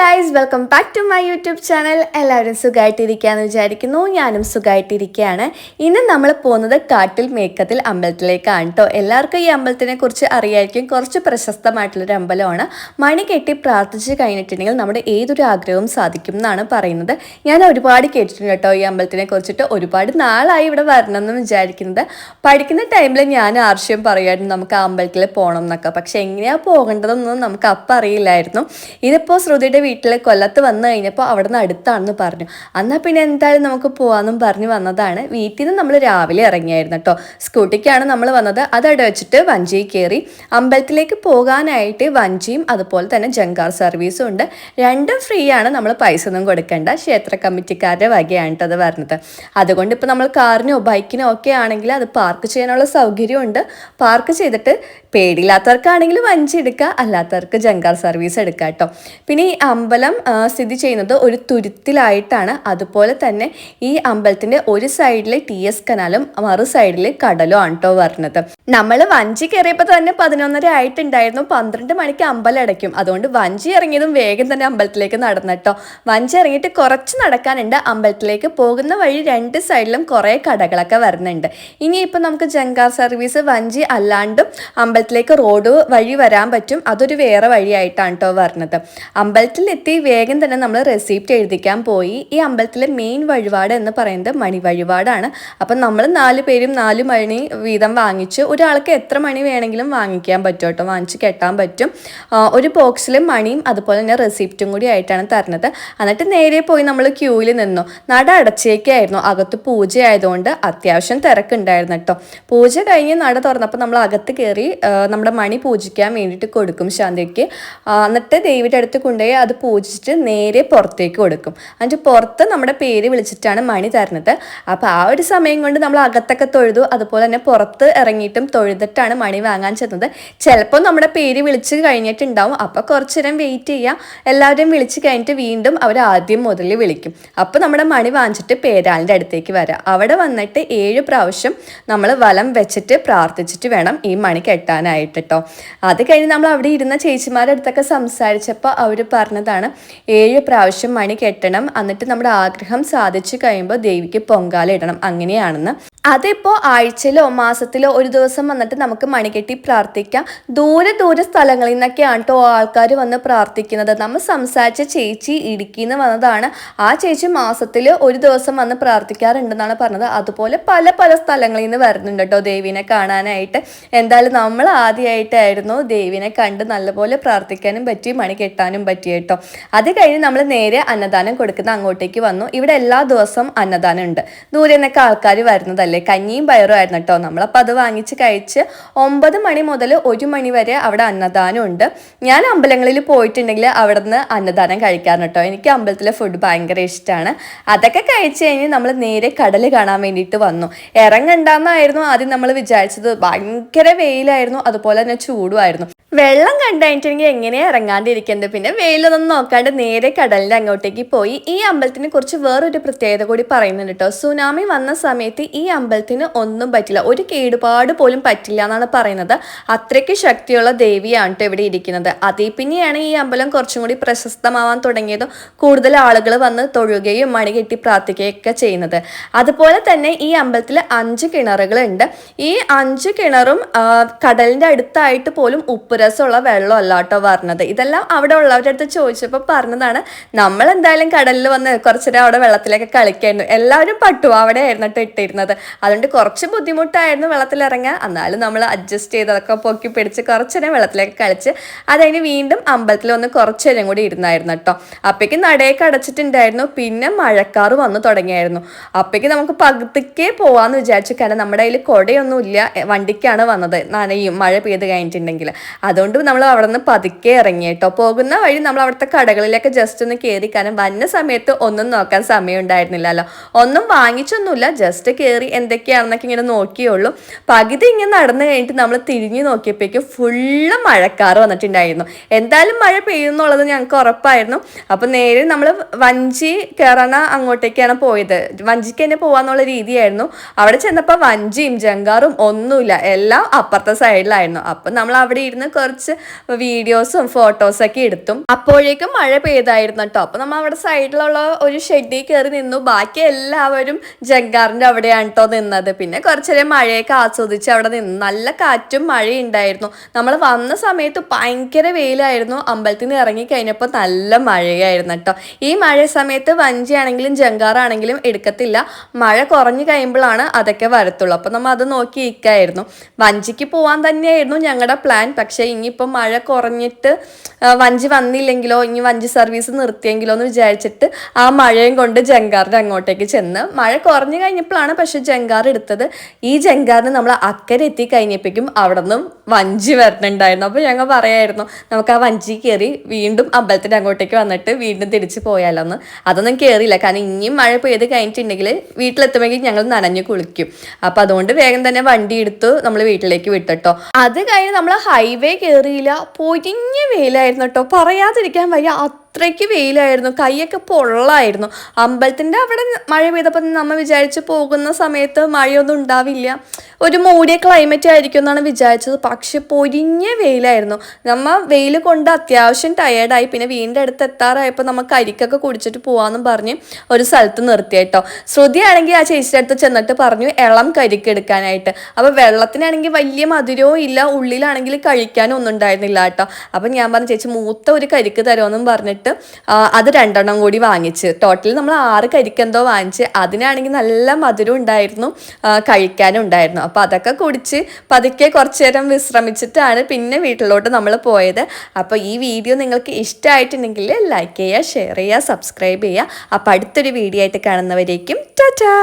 Guys welcome back to my YouTube channel എല്ലാവരും സുഖമായിട്ടിരിക്കുകയെന്ന് വിചാരിക്കുന്നു. ഞാനും സുഖമായിട്ടിരിക്കുകയാണ് ഇന്ന് നമ്മൾ പോകുന്നത് കാട്ടിൽ മേക്കത്തിൽ അമ്പലത്തിലേക്കാണ് കേട്ടോ എല്ലാവർക്കും ഈ അമ്പലത്തിനെ കുറിച്ച് അറിയായിരിക്കും. കുറച്ച് പ്രശസ്തമായിട്ടുള്ളൊരു അമ്പലമാണ്. മണി കെട്ടി പ്രാർത്ഥിച്ച് കഴിഞ്ഞിട്ടുണ്ടെങ്കിൽ നമ്മുടെ ഏതൊരു ആഗ്രഹവും സാധിക്കും എന്നാണ് പറയുന്നത്. ഞാൻ ഒരുപാട് കേട്ടിട്ടുണ്ട് കേട്ടോ ഈ അമ്പലത്തിനെ കുറിച്ചിട്ട്. ഒരുപാട് നാളായി ഇവിടെ വരണം എന്ന് വിചാരിക്കുന്നത്. പഠിക്കുന്ന ടൈമിൽ ഞാൻ ആർഷ്യം പറയുമായിരുന്നു നമുക്ക് ആ അമ്പലത്തിൽ പോകണം എന്നൊക്കെ. പക്ഷെ എങ്ങനെയാണ് പോകേണ്ടതെന്നൊന്നും നമുക്ക് അപ്പം അറിയില്ലായിരുന്നു. ഇതിപ്പോൾ ശ്രുതിയുടെ വീട്ടിൽ കൊല്ലത്ത് വന്നു കഴിഞ്ഞപ്പോൾ അവിടെ നിന്ന് അടുത്താണെന്ന് പറഞ്ഞു. എന്നാൽ പിന്നെ എന്തായാലും നമുക്ക് പോകാമെന്നും പറഞ്ഞ് വന്നതാണ്. വീട്ടിൽ നിന്ന് നമ്മൾ രാവിലെ ഇറങ്ങിയായിരുന്നു കേട്ടോ. സ്കൂട്ടിക്കാണ് നമ്മൾ വന്നത്. അതവിടെ വെച്ചിട്ട് വഞ്ചി കയറി. അമ്പലത്തിലേക്ക് പോകാനായിട്ട് വഞ്ചിയും അതുപോലെ തന്നെ ജങ്കാർ സർവീസും ഉണ്ട്. രണ്ടും ഫ്രീ ആണ് നമ്മൾ പൈസ ഒന്നും കൊടുക്കേണ്ട. ക്ഷേത്ര കമ്മിറ്റിക്കാരുടെ വകയാണ് അത് പറഞ്ഞത് അതുകൊണ്ട് ഇപ്പോൾ നമ്മൾ കാറിനോ ബൈക്കിനോ ഒക്കെ ആണെങ്കിൽ അത് പാർക്ക് ചെയ്യാനുള്ള സൗകര്യമുണ്ട് പാർക്ക് ചെയ്തിട്ട് പേടിയില്ലാത്തവർക്കാണെങ്കിൽ വഞ്ചി എടുക്കുക അല്ലാത്തവർക്ക് ജങ്കാർ സർവീസ് എടുക്കുക കേട്ടോ. പിന്നെ ഈ അമ്പലം സ്ഥിതി ചെയ്യുന്നത് ഒരു തുരുത്തിലായിട്ടാണ്. അതുപോലെ തന്നെ ഈ അമ്പലത്തിന്റെ ഒരു സൈഡിൽ ടി എസ് കനാലും മറു സൈഡിൽ കടലും ആണ് കേട്ടോ വരുന്നത്. നമ്മൾ വഞ്ചി കയറിയപ്പോൾ തന്നെ പതിനൊന്നര ആയിട്ടുണ്ടായിരുന്നു. പന്ത്രണ്ട് മണിക്ക് അമ്പലം അടയ്ക്കും. അതുകൊണ്ട് വഞ്ചി ഇറങ്ങിയതും വേഗം തന്നെ അമ്പലത്തിലേക്ക് നടന്നിട്ടോ വഞ്ചി ഇറങ്ങിയിട്ട് കുറച്ച് നടക്കാനുണ്ട്. അമ്പലത്തിലേക്ക് പോകുന്ന വഴി രണ്ട് സൈഡിലും കുറേ കടകളൊക്കെ വരുന്നുണ്ട്. ഇനിയിപ്പോൾ നമുക്ക് ജങ്കാർ സർവീസ് വഞ്ചി അല്ലാണ്ടും അമ്പലത്തിലേക്ക് റോഡ് വഴി വരാൻ പറ്റും. അതൊരു വേറെ വഴിയായിട്ടാണ് കേട്ടോ പറഞ്ഞത്. അമ്പലത്തിൽ എത്തി വേഗം തന്നെ നമ്മൾ റെസിപ്റ്റ് എഴുതിക്കാൻ പോയി. ഈ അമ്പലത്തിലെ മെയിൻ വഴിപാട് എന്ന് പറയുന്നത് മണി വഴിപാടാണ്. അപ്പം നമ്മൾ നാല് പേരും നാല് മണി വീതം വാങ്ങിച്ച് ഒരാൾക്ക് എത്ര മണി വേണമെങ്കിലും വാങ്ങിക്കാൻ പറ്റും കേട്ടോ വാങ്ങിച്ച് കെട്ടാൻ പറ്റും. ഒരു ബോക്സിൽ മണിയും അതുപോലെ തന്നെ റെസിപ്റ്റും കൂടി ആയിട്ടാണ് തരുന്നത് എന്നിട്ട് നേരെ പോയി നമ്മൾ ക്യൂയിൽ നിന്നു. നട അടച്ചേക്കായിരുന്നു. അകത്ത് പൂജ ആയതുകൊണ്ട് അത്യാവശ്യം തിരക്കുണ്ടായിരുന്നു കേട്ടോ പൂജ കഴിഞ്ഞ് നട തുറന്നപ്പോൾ നമ്മൾ അകത്ത് കയറി നമ്മുടെ മണി പൂജിക്കാൻ വേണ്ടിയിട്ട് കൊടുക്കും ശാന്തിക്ക് ആ, എന്നിട്ട് ദേവിയുടെ അടുത്ത് കൊണ്ടുപോയി അത് പൂജിച്ചിട്ട് നേരെ പുറത്തേക്ക് കൊടുക്കും. എന്നിട്ട് പുറത്ത് നമ്മുടെ പേര് വിളിച്ചിട്ടാണ് മണി തരുന്നത്. അപ്പോൾ ആ ഒരു സമയം കൊണ്ട് നമ്മൾ അകത്തൊക്കെ തൊഴുതു. അതുപോലെ തന്നെ പുറത്ത് ഇറങ്ങിയിട്ടും തൊഴുതിട്ടാണ് മണി വാങ്ങാൻ ചെന്നത്. ചിലപ്പോൾ നമ്മുടെ പേര് വിളിച്ച് കഴിഞ്ഞിട്ടുണ്ടാവും. അപ്പോൾ കുറച്ച് നേരം വെയിറ്റ് ചെയ്യുക എല്ലാവരും വിളിച്ച് കഴിഞ്ഞിട്ട് വീണ്ടും അവർ ആദ്യം മുതൽ വിളിക്കും. അപ്പോൾ നമ്മുടെ മണി വാങ്ങിച്ചിട്ട് പേരാളിന്റെ അടുത്തേക്ക് വരാം. അവിടെ വന്നിട്ട് ഏഴ് പ്രാവശ്യം നമ്മൾ വലം വെച്ചിട്ട് പ്രാർത്ഥിച്ചിട്ട് വേണം ഈ മണി കെട്ടാനായിട്ട് കേട്ടോ അത് കഴിഞ്ഞ് നമ്മൾ അവിടെ ഇരുന്ന ചേച്ചിമാരുടെ അടുത്തൊക്കെ സംസാരിച്ചപ്പോൾ അവർ പറഞ്ഞതാണ് ഏഴ് പ്രാവശ്യം മണി കെട്ടണം. എന്നിട്ട് നമ്മുടെ ആഗ്രഹം സാധിച്ചു കഴിയുമ്പോൾ ദേവിക്ക് പൊങ്കാല ഇടണം. അങ്ങനെയാണെന്ന്. അതിപ്പോൾ ആഴ്ചയിലോ മാസത്തിലോ ഒരു ദിവസം വന്നിട്ട് നമുക്ക് മണികെട്ടി പ്രാർത്ഥിക്കാം. ദൂരെ ദൂരെ സ്ഥലങ്ങളിൽ നിന്നൊക്കെയാണ് കേട്ടോ ആൾക്കാർ വന്ന് പ്രാർത്ഥിക്കുന്നത്. നമ്മൾ സംസാരിച്ച ചേച്ചി ഇടുക്കിയിൽ നിന്ന് വന്നതാണ്. ആ ചേച്ചി മാസത്തിൽ ഒരു ദിവസം വന്ന് പ്രാർത്ഥിക്കാറുണ്ടെന്നാണ് പറഞ്ഞത്. അതുപോലെ പല പല സ്ഥലങ്ങളിൽ നിന്ന് വരുന്നുണ്ട് കേട്ടോ ദേവീനെ കാണാനായിട്ട്. എന്തായാലും നമ്മൾ ആദ്യമായിട്ടായിരുന്നു ദേവീനെ കണ്ട് നല്ലപോലെ പ്രാർത്ഥിക്കാനും പറ്റി മണി കെട്ടാനും പറ്റി കേട്ടോ അത് കഴിഞ്ഞ് നമ്മൾ നേരെ അന്നദാനം കൊടുക്കുന്ന അങ്ങോട്ടേക്ക് വന്നു. ഇവിടെ എല്ലാ ദിവസവും അന്നദാനം ഉണ്ട്. ദൂരെ നിന്നൊക്കെ ആൾക്കാർ വരുന്നതല്ലേ? കഞ്ഞിയും പയറും ആയിരുന്നു കേട്ടോ. നമ്മളപ്പോൾ അത് വാങ്ങിച്ച് കഴിച്ച് ഒമ്പത് മണി മുതൽ ഒരു മണി വരെ അവിടെ അന്നദാനം ഉണ്ട്. ഞാൻ അമ്പലങ്ങളിൽ പോയിട്ടുണ്ടെങ്കിൽ അവിടെ നിന്ന് അന്നദാനം കഴിക്കാറുണ്ട് കേട്ടോ. എനിക്ക് അമ്പലത്തിലെ ഫുഡ് ഭയങ്കര ഇഷ്ടമാണ് അതൊക്കെ കഴിച്ച് കഴിഞ്ഞ് നമ്മൾ നേരെ കടൽ കാണാൻ വേണ്ടിയിട്ട് വന്നു. ഇറങ്ങണ്ടെന്നായിരുന്നു ആദ്യം നമ്മൾ വിചാരിച്ചത്. ഭയങ്കര വെയിലായിരുന്നു. അതുപോലെ തന്നെ ചൂടുമായിരുന്നു. വെള്ളം കണ്ടുകഴിഞ്ഞിട്ടുണ്ടെങ്കിൽ എങ്ങനെയാണ് ഇറങ്ങാണ്ടിരിക്കുന്നത് പിന്നെ വെയിലൊന്നും നോക്കാണ്ട് നേരെ കടലിന്റെ അങ്ങോട്ടേക്ക് പോയി. ഈ അമ്പലത്തിനെ കുറിച്ച് വേറൊരു പ്രത്യേകത കൂടി പറയുന്നുണ്ട് കേട്ടോ. സുനാമി വന്ന സമയത്ത് ഈ അമ്പലത്തിന് ഒന്നും പറ്റില്ല. ഒരു കേടുപാട് പോലും പറ്റില്ല എന്നാണ് പറയുന്നത്. അത്രയ്ക്ക് ശക്തിയുള്ള ദേവിയാണ് കേട്ടോ ഇവിടെ ഇരിക്കുന്നത്. അതേ പിന്നെയാണ് ഈ അമ്പലം കുറച്ചും കൂടി പ്രശസ്തമാവാൻ തുടങ്ങിയതും. കൂടുതൽ ആളുകൾ വന്ന് തൊഴുകയും മണി കെട്ടി പ്രാർത്ഥിക്കുകയൊക്കെ ചെയ്യുന്നത്. അതുപോലെ തന്നെ ഈ അമ്പലത്തിൽ അഞ്ച് കിണറുകളുണ്ട്. ഈ അഞ്ച് കിണറും കടലിന്റെ അടുത്തായിട്ട് പോലും ഉപ്പുരസമുള്ള വെള്ളമല്ല കേട്ടോ പറഞ്ഞത് ഇതെല്ലാം അവിടെ ഉള്ളവരുടെ അടുത്ത് ചോദിച്ചപ്പോൾ പറഞ്ഞതാണ് നമ്മൾ എന്തായാലും കടലിൽ വന്ന് കുറച്ചേരം അവിടെ വെള്ളത്തിലേക്ക് കളിക്കായിരുന്നു. എല്ലാവരും പട്ടു അവിടെ ആയിരുന്നു കേട്ടോ ഇട്ടിരുന്നത്. അതുകൊണ്ട് കുറച്ച് ബുദ്ധിമുട്ടായിരുന്നു വെള്ളത്തിലിറങ്ങുക എന്നാലും നമ്മൾ അഡ്ജസ്റ്റ് ചെയ്ത് അതൊക്കെ പൊക്കി പിടിച്ച് കുറച്ചേരം വെള്ളത്തിലേക്ക് കളിച്ച് അതതിന് വീണ്ടും അമ്പലത്തിൽ വന്ന് കുറച്ചേരം കൂടി ഇരുന്നായിരുന്നു കേട്ടോ. അപ്പേക്ക് നടയൊക്കെ അടച്ചിട്ടുണ്ടായിരുന്നു. പിന്നെ മഴക്കാറ് വന്നു തുടങ്ങിയായിരുന്നു. അപ്പേക്ക് നമുക്ക് പകുതിക്കേ പോവാന്ന് വിചാരിച്ചു. കാരണം നമ്മുടെ കയ്യിൽ കുടയൊന്നുമില്ല. വണ്ടിക്കാണ് വന്നത്. നനയും മഴ പെയ്ത് കഴിഞ്ഞിട്ടുണ്ടെങ്കിൽ. അതുകൊണ്ട് നമ്മൾ അവിടെ നിന്ന് പതുക്കെ ഇറങ്ങി കേട്ടോ. പോകുന്ന വഴി നമ്മൾ അവിടുത്തെ കടകളിലൊക്കെ ജസ്റ്റ് ഒന്ന് കയറി കാരണം വന്ന സമയത്ത് ഒന്നും നോക്കാൻ സമയം ഉണ്ടായിരുന്നില്ലല്ലോ ഒന്നും വാങ്ങിച്ചൊന്നുമില്ല. ജസ്റ്റ് കയറി എന്തൊക്കെയാണെന്നൊക്കെ ഇങ്ങനെ നോക്കിയുള്ളൂ. പകുതി ഇങ്ങനെ നടന്നു കഴിഞ്ഞിട്ട് നമ്മൾ തിരിഞ്ഞു നോക്കിയപ്പോഴേക്കും ഫുള്ള് മഴക്കാറ് വന്നിട്ടുണ്ടായിരുന്നു. എന്തായാലും മഴ പെയ്യുന്നുള്ളത് ഞങ്ങൾക്ക് ഉറപ്പായിരുന്നു. അപ്പം നേരെ നമ്മൾ വഞ്ചി കയറണ അങ്ങോട്ടേക്കാണ് പോയത്. വഞ്ചിക്ക് തന്നെ പോകാന്നുള്ള രീതിയായിരുന്നു. അവിടെ ചെന്നപ്പോൾ വഞ്ചിയും ജങ്കാറും ഒന്നുമില്ല. എല്ലാം അപ്പുറത്തെ സൈഡിലായിരുന്നു. അപ്പം നമ്മൾ അവിടെ ഇരുന്ന് കുറച്ച് വീഡിയോസും ഫോട്ടോസൊക്കെ എടുത്തു. അപ്പോഴേക്കും മഴ പെയ്തായിരുന്നു കേട്ടോ. അപ്പം നമ്മൾ അവിടെ സൈഡിലുള്ള ഒരു ഷെഡിൽ കയറി നിന്നു. ബാക്കി എല്ലാവരും ജങ്കാറിന്റെ അവിടെയാണ് കേട്ടോ നിന്നത്. പിന്നെ കുറച്ചേരം മഴയൊക്കെ ആസ്വദിച്ച് അവിടെ നിന്ന് നല്ല കാറ്റും മഴയും ഉണ്ടായിരുന്നു നമ്മൾ വന്ന സമയത്ത് ഭയങ്കര വെയിലായിരുന്നു. അമ്പലത്തിൽ നിന്ന് ഇറങ്ങി കഴിഞ്ഞപ്പോൾ നല്ല മഴയായിരുന്നു കേട്ടോ. ഈ മഴ സമയത്ത് വഞ്ചിയാണെങ്കിലും ജങ്കാറാണെങ്കിലും എടുക്കത്തില്ല. മഴ കുറഞ്ഞു കഴിയുമ്പോഴാണ് അതൊക്കെ വരത്തുള്ളൂ. അപ്പം നമ്മൾ അത് നോക്കി ഇരിക്കായിരുന്നു. വഞ്ചിക്ക് പോകാൻ തന്നെയായിരുന്നു ഞങ്ങളുടെ പ്ലാൻ. പക്ഷേ ഇനിയിപ്പം മഴ കുറഞ്ഞിട്ട് വഞ്ചി വന്നില്ലെങ്കിലോ ഇനി വഞ്ചി സർവീസ് നിർത്തിയെങ്കിലോ എന്ന് വിചാരിച്ചിട്ട് ആ മഴയും കൊണ്ട് ജങ്കാറിന്റെ അങ്ങോട്ടേക്ക് ചെന്ന് മഴ കുറഞ്ഞു കഴിഞ്ഞപ്പോഴാണ് പക്ഷെ ജങ്കാർ എടുത്തത്. ഈ ജങ്കാറിന് നമ്മൾ അക്കരെ എത്തി കഴിഞ്ഞപ്പോഴേക്കും അവിടെ നിന്നും വഞ്ചി വരണുണ്ടായിരുന്നു. അപ്പോൾ ഞങ്ങൾ പറയായിരുന്നു നമുക്ക് ആ വഞ്ചി കയറി വീണ്ടും അമ്പലത്തിന്റെ അങ്ങോട്ടേക്ക് വന്നിട്ട് വീണ്ടും തിരിച്ച് പോയാലോ എന്ന് അതൊന്നും കയറിയില്ല കാരണം ഇനിയും മഴ പെയ്ത് കഴിഞ്ഞിട്ടുണ്ടെങ്കിൽ വീട്ടിലെത്തുമെങ്കിൽ ഞങ്ങൾ നനഞ്ഞു കുളിക്കും. അപ്പോൾ അതുകൊണ്ട് വേഗം തന്നെ വണ്ടി എടുത്തു നമ്മൾ വീട്ടിലേക്ക് വിട്ടിട്ടോ. അത് കഴിഞ്ഞ് നമ്മൾ ഹൈവേ കയറിയില്ല പൊരിഞ്ഞ വെയിലായിരുന്നു കേട്ടോ പറയാതിരിക്കാൻ വയ്യ. അത്രയ്ക്ക് വെയിലായിരുന്നു. കൈയൊക്കെ പൊള്ളായിരുന്നു. അമ്പലത്തിന്റെ അവിടെ മഴ പെയ്തപ്പോൾ നമ്മൾ വിചാരിച്ച് പോകുന്ന സമയത്ത് മഴയൊന്നും ഉണ്ടാവില്ല. ഒരു മൂടിയ ക്ലൈമറ്റ് ആയിരിക്കും എന്നാണ് വിചാരിച്ചത്. പക്ഷെ പൊരിഞ്ഞ വെയിലായിരുന്നു. നമ്മൾ വെയിൽ കൊണ്ട് അത്യാവശ്യം ടയേർഡായി പിന്നെ വീടിന്റെ അടുത്ത് എത്താറായപ്പോൾ നമുക്ക് അരിക്കൊക്കെ കുടിച്ചിട്ട് പോകാമെന്നും പറഞ്ഞ് ഒരു സ്ഥലത്ത് നിർത്തിയായിട്ടോ ശ്രുതിയാണെങ്കിൽ ആ ചേച്ചിയുടെ അടുത്ത് ചെന്നിട്ട് പറഞ്ഞു ഇളം കരിക്ക് എടുക്കാനായിട്ട്. അപ്പോൾ വെള്ളത്തിനാണെങ്കിൽ വലിയ മധുരവും ഇല്ല. ഉള്ളിലാണെങ്കിൽ കഴിക്കാനും ഒന്നും ഉണ്ടായിരുന്നില്ല കേട്ടോ. അപ്പം ഞാൻ പറഞ്ഞു ചേച്ചി മൂത്ത ഒരു കരിക്ക് തരുമെന്നും പറഞ്ഞിട്ട് അത് രണ്ടെണ്ണം കൂടി വാങ്ങിച്ച്. ടോട്ടൽ നമ്മൾ ആറ് കരിക്കെന്തോ വാങ്ങിച്ച്. അതിനാണെങ്കിൽ നല്ല മധുരം ഉണ്ടായിരുന്നു കഴിക്കാനും ഉണ്ടായിരുന്നു. അപ്പോൾ അതൊക്കെ കുടിച്ച് പതുക്കെ കുറച്ചു നേരം വിശ്രമിച്ചിട്ടാണ് പിന്നെ വീട്ടിലോട്ട് നമ്മൾ പോയത്. അപ്പോൾ ഈ വീഡിയോ നിങ്ങൾക്ക് ഇഷ്ടമായിട്ടുണ്ടെങ്കിൽ ലൈക്ക് ചെയ്യുക ഷെയർ ചെയ്യുക സബ്സ്ക്രൈബ് ചെയ്യുക. അപ്പോൾ അടുത്തൊരു വീഡിയോ ആയിട്ട് കാണുന്നവരേക്കും ടാറ്റാ